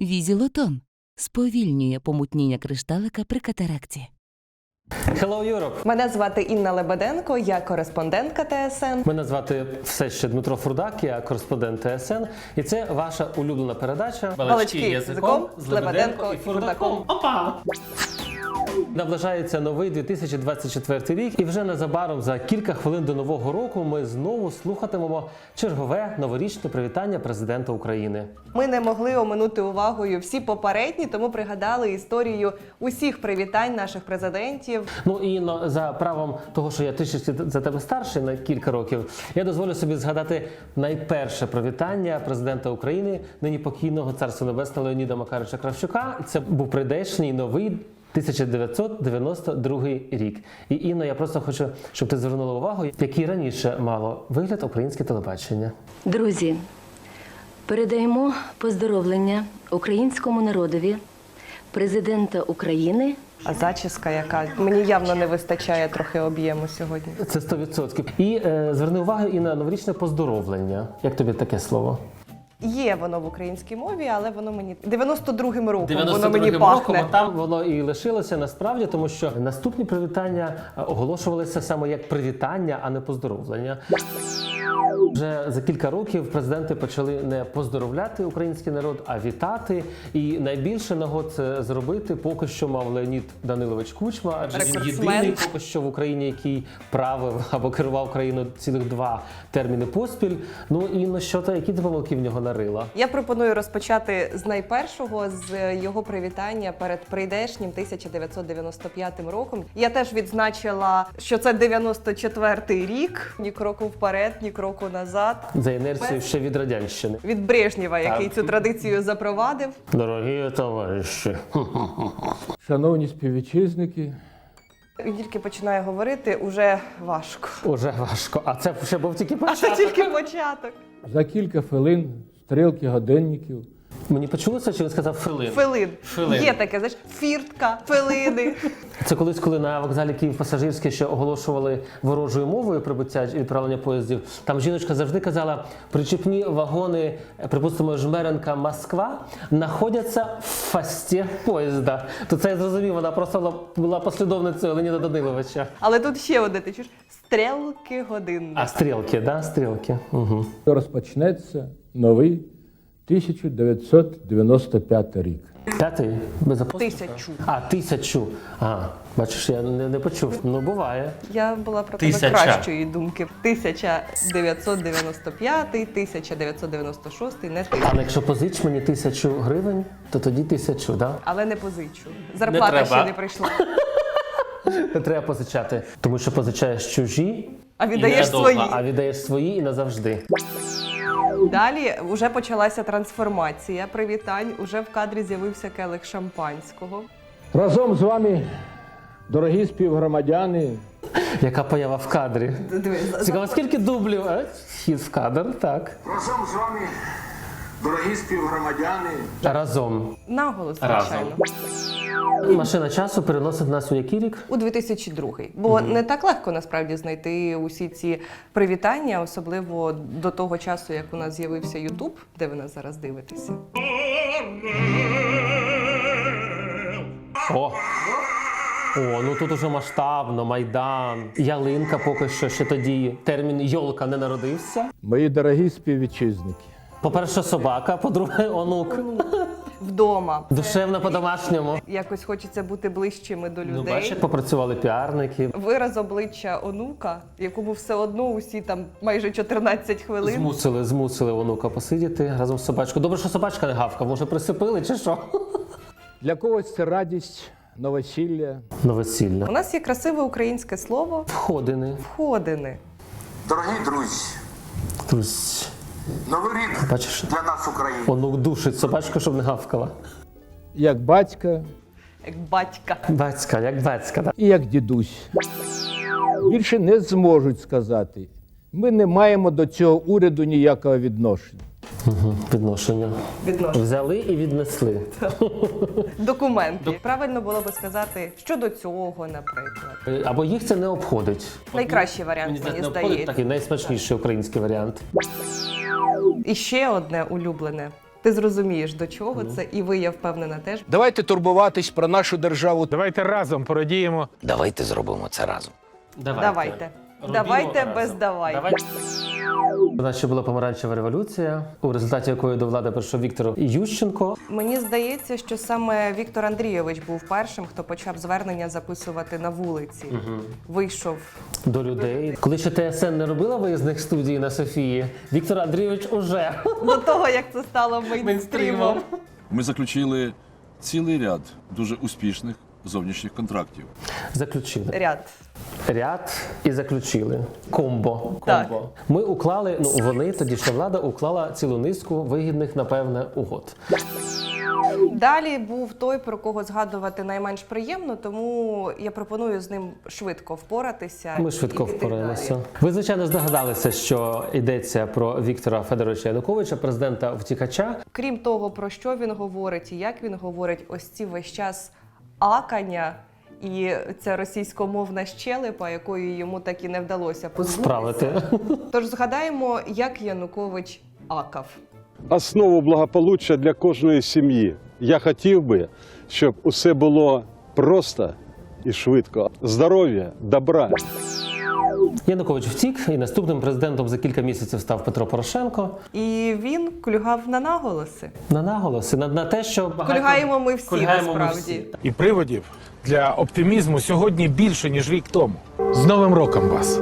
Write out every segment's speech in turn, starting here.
Візілотон сповільнює помутніння кришталика при катаракті. Hello Europe! Мене звати Інна Лебеденко, я кореспондентка ТСН. Мене звати все ще Дмитро Фурдак, я кореспондент ТСН, і це ваша улюблена передача Балачки язиком з Лебеденко і Фурдаком. Наближається новий 2024 рік, і вже незабаром за кілька хвилин до нового року ми знову слухатимемо чергове новорічне привітання президента України. Ми не могли оминути увагою всі попередні, тому пригадали історію усіх привітань наших президентів. Ну і ну, за правом того, що я трішечки за тебе старший на кілька років, я дозволю собі згадати найперше привітання президента України, нині покійного царства небесного Леоніда Макаровича Кравчука. Це був прийдешній новий. 1992 рік. І Інно, я просто хочу, щоб ти звернула увагу, який раніше мало вигляд українське телебачення. Друзі, передаємо поздоровлення українському народові, президента України А зачіска, яка мені явно не вистачає трохи об'єму сьогодні. Це 100%. І е, зверни увагу і на новорічне поздоровлення. Як тобі таке слово? Є воно в українській мові, але воно мені 92-м роком воно 92-м мені роком, пахне. а там воно і лишилося насправді, тому що наступні привітання е, оголошувалися саме як привітання, а не поздоровлення. Вже за кілька років президенти почали не поздоровляти український народ, а вітати. І найбільше нагод це зробити поки що мав Леонід Данилович Кучма, адже він єдиний поки що в Україні, який правив або керував країною цілих два терміни поспіль. Ну і на що то, які ти помилки в нього нарила? Я пропоную розпочати з найпершого з його привітання перед прийдешнім 1995 роком. Я теж відзначила, що це 94-й рік, ні кроку вперед, ні кроку назад. За інерцією ще від радянщини. Від Брежнєва, який Так. цю традицію запровадив. Дорогі товариші, Шановні співвітчизники, Він тільки починає говорити, уже важко. уже важко. А це ще був тільки А це початок. тільки початок. за кілька хвилин стрілки годинників Мені почулося, чи він сказав филин? Филин. Филин. Є таке, знаєш, фіртка, филини. Це колись, коли на вокзалі Київ пасажирський ще оголошували ворожою мовою прибуття і відправлення поїздів. Там жіночка завжди казала: причепні вагони, припустимо, Жмеренка Москва знаходяться в фасті поїзда. То це я зрозумів, вона просто була- послідовницею Леоніда Даниловича. Але тут ще одне, ти чуєш? Стрілки годинники. А стрілки, да? Стрілки. Угу. розпочнеться новий 1995 рік. П'ятий без апострофа? Тисячу. А, тисячу. А, бачиш, я не, не почув. Ну, буває. Я була про тебе кращої думки. 1995, 1996, не тисяча. Але якщо позич мені тисячу гривень, то тоді тисячу, да? Але не позичу. Зарплата треба. ще не прийшла. Не треба позичати. Тому що позичаєш чужі, А віддаєш свої. а віддаєш свої і назавжди. Далі вже почалася трансформація привітань. Уже в кадрі з'явився келих шампанського. Разом з вами, дорогі співгромадяни, Яка поява в кадрі? Цікаво, скільки дублів? А? Хід в кадр, так. Разом з вами, дорогі співгромадяни, Разом. наголос, звичайно. Машина часу переносить нас у який рік? У 2002. Бо не так легко насправді знайти усі ці привітання, особливо до того часу, як у нас з'явився Ютуб, де ви нас зараз дивитеся. О! О, ну тут уже масштабно, майдан, ялинка поки що ще тоді. Термін йолка не народився. мої дорогі співвітчизники. По-перше, собака, по-друге, онук. Вдома. Душевно по-домашньому. Якось хочеться бути ближчими до Ну, людей. бачиш, як попрацювали піарники. Вираз обличчя онука, якому все одно усі там майже 14 хвилин. Змусили, змусили онука посидіти разом з собачкою. Добре, що собачка не гавка, може присипили чи що? Для когось це радість, новосілля. Новосілля. У нас є красиве українське слово Входини. входини. дорогі друзі, Тусь. Новий рік Бачиш, для нас України. онук душить собачку, щоб не гавкала. Як батька Як батька. Батька, як батька, да? і як дідусь. Більше не зможуть сказати. Ми не маємо до цього уряду ніякого відношення. Угу. Відношення. Відношення. Взяли і віднесли. Документи. Правильно було би сказати, що до цього, наприклад. Е, Або їх це не обходить. Найкращий варіант, мені здається. такий найсмачніший український варіант. І ще одне улюблене Ти зрозумієш, до чого це, і ви, я впевнена, теж. Давайте турбуватись про нашу державу. Давайте разом порадіємо Давайте зробимо це разом. Давайте. Давайте без давай. У нас ще була помаранчева революція, у результаті якої до влади прийшов Віктор Ющенко. Мені здається, що саме Віктор Андрійович був першим, хто почав звернення записувати на вулиці. Вийшов до людей. Коли ще ТСН не робила виїзних студій на Софії, Віктор Андрійович уже до того, як це стало мейнстрімом. Ми заключили цілий ряд дуже успішних зовнішніх контрактів. заключили. Ряд. Ряд і заключили. Комбо. Так. Комбо. Ми уклали, ну вони, тодішня влада, уклала цілу низку вигідних, напевне, угод. Далі був той, про кого згадувати найменш приємно, тому я пропоную з ним швидко впоратися. Ми швидко далі. Ви, звичайно, здогадалися, що йдеться про Віктора Федоровича Януковича, президента втікача. Крім того, про що він говорить і як він говорить, ось ці весь час акання. І ця російськомовна щелепа, якою йому так і не вдалося позбутися. Справити. Тож згадаємо, як Янукович акав. основу благополуччя для кожної сім'ї. Я хотів би, щоб усе було просто і швидко. Здоров'я, добра. Янукович втік, і наступним президентом за кілька місяців став Петро Порошенко. І він кульгав на наголоси. На наголоси, на, на те, що багато... Кульгаємо ми всі, Кульгаємо ми насправді. всі. і приводів для оптимізму сьогодні більше ніж рік тому. З Новим роком вас!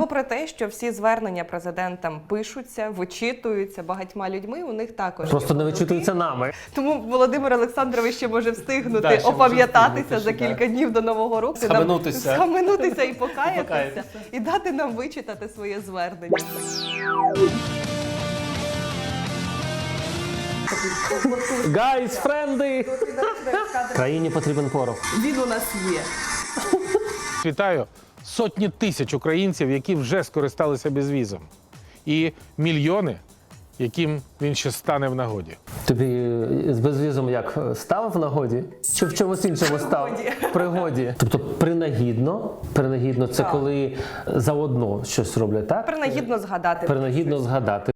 Попри те, що всі звернення президентам пишуться, вичитуються багатьма людьми, у них також Просто не вичитуються нами. Тому Володимир Олександрович ще може встигнути Да, ще опам'ятатися за кілька днів до нового року, нам- Схаменутися. схаменутися і покаятися, Покаятися. і дати нам вичитати своє звернення. Гайс, френди! Країні потрібен порох. Він у нас є. Вітаю сотні тисяч українців, які вже скористалися безвізом, і мільйони, яким він ще стане в нагоді. Тобі з безвізом як став в нагоді? Чи в чомусь іншому став? В пригоді. Тобто принагідно. Принагідно це Так. коли заодно щось роблять, так? Принагідно згадати. Принагідно згадати.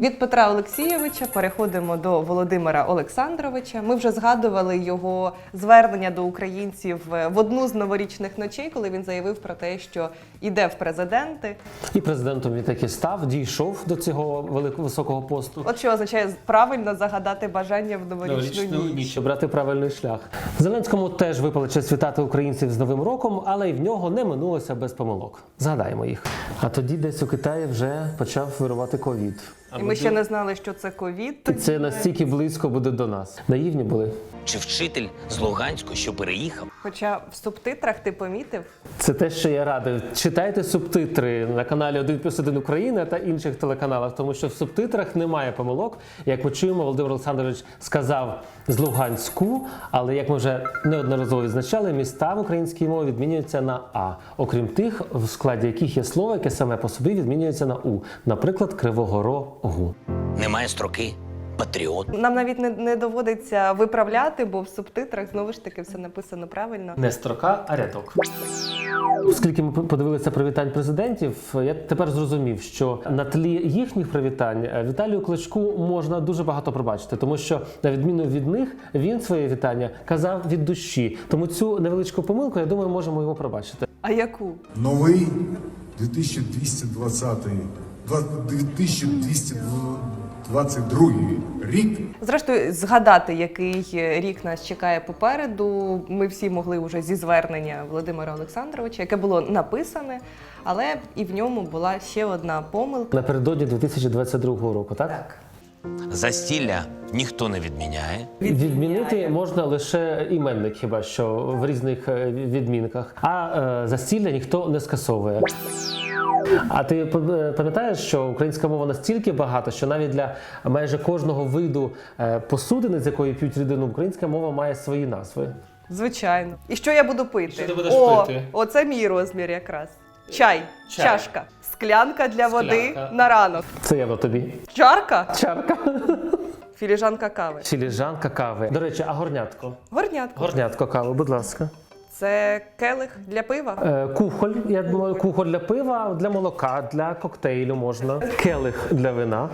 Від Петра Олексійовича переходимо до Володимира Олександровича. Ми вже згадували його звернення до українців е, в одну з новорічних ночей, коли він заявив про те, що йде в президенти. І президентом він таки став, дійшов до цього великого високого посту. От що означає правильно загадати бажання в новорічну ніч. щоб брати правильний шлях. Зеленському теж випала честь вітати українців з Новим роком, але й в нього не минулося без помилок. Згадаємо їх. А тоді десь у Китаї вже почав вирувати ковід. І ми ще не знали, що це ковід. І це настільки близько буде до нас. Наївні були. Чи вчитель з Луганську, що переїхав? Хоча в субтитрах ти помітив, Це те, що я радий. Читайте субтитри на каналі 1 плюс 1 Україна та інших телеканалах, тому що в субтитрах немає помилок. Як ми чуємо, Володимир Олександрович сказав з Луганську, але як ми вже неодноразово відзначали, міста в українській мові відмінюються на А, окрім тих, в складі яких є слово, яке саме по собі відмінюється на У, наприклад, Кривого Рогу. Немає строки патріот. нам навіть не, не доводиться виправляти, бо в субтитрах знову ж таки все написано правильно. Не строка, а рядок. Оскільки ми подивилися привітань президентів, я тепер зрозумів, що на тлі їхніх привітань е, Віталію Кличку можна дуже багато пробачити, тому що на відміну від них він своє вітання казав від душі. Тому цю невеличку помилку, я думаю, можемо йому пробачити. А яку? Новий 2220 2222 рік Зрештою, згадати, який рік нас чекає попереду. Ми всі могли вже зі звернення Володимира Олександровича, яке було написане, але і в ньому була ще одна помилка. Напередодні 2022 року, так? Так. Застілля ніхто не відміняє. Відмінити можна лише іменник, хіба що в різних е, відмінках, а е, застілля ніхто не скасовує. А ти пам'ятаєш, що українська мова настільки багата, що навіть для майже кожного виду е, посудини, з якої п'ють рідину, українська мова має свої назви. Звичайно. І що я буду пити? Що ти будеш О, пити? Оце мій розмір якраз. Чай, Чай. чашка, склянка для води Склянка. на ранок. Це явно тобі. Чарка, Чарка, філіжанка кави. філіжанка кави. До речі, а горнятко? Горнятко. Горнятко кави, будь ласка. Це келих для пива. Е, Кухоль, я думаю, кухоль для пива, для молока, для коктейлю можна. Келих для вина.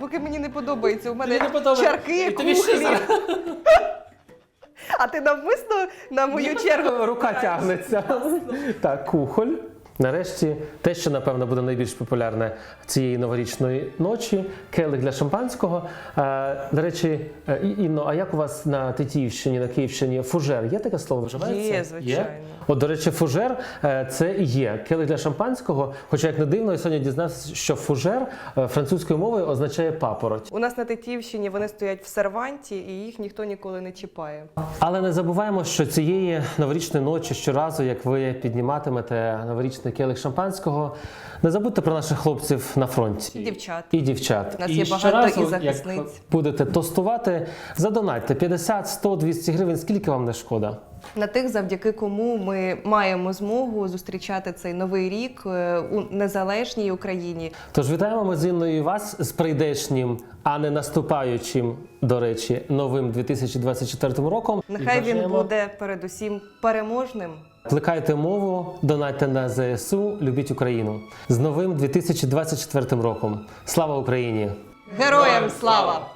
Поки мені не подобається, у мене подобається? чарки, кухлі. А ти навмисно на мою чергу Рука тягнеться. Так, кухоль. Нарешті те, що напевно буде найбільш популярне цієї новорічної ночі, келих для шампанського. Е, до речі, е, Інно, а як у вас на Тетіївщині, на Київщині фужер? Є таке слово? Вживається? Є, звичайно. От, до речі, фужер е, це і є келих для шампанського. Хоча, як не дивно, я сьогодні дізнався, що фужер французькою мовою означає папороть. У нас на Тетіївщині вони стоять в серванті, і їх ніхто ніколи не чіпає. Але не забуваємо, що цієї новорічної ночі щоразу, як ви підніматимете новорічний келих шампанського, не забудьте про наших хлопців на фронті. І дівчат. І дівчат. У нас і є багато щоразу, і захисниць. Як будете тостувати, задонайте 50, 100, 200 гривень. Скільки вам не шкода? На тих, завдяки кому ми маємо змогу зустрічати цей новий рік е, у незалежній Україні. Тож вітаємо ми з Інною і вас з прийдешнім, а не наступаючим, до речі, новим 2024 роком. Нехай він буде передусім переможним. Плекайте мову, донайте на ЗСУ, любіть Україну з новим 2024 роком. Слава Україні! Героям слава!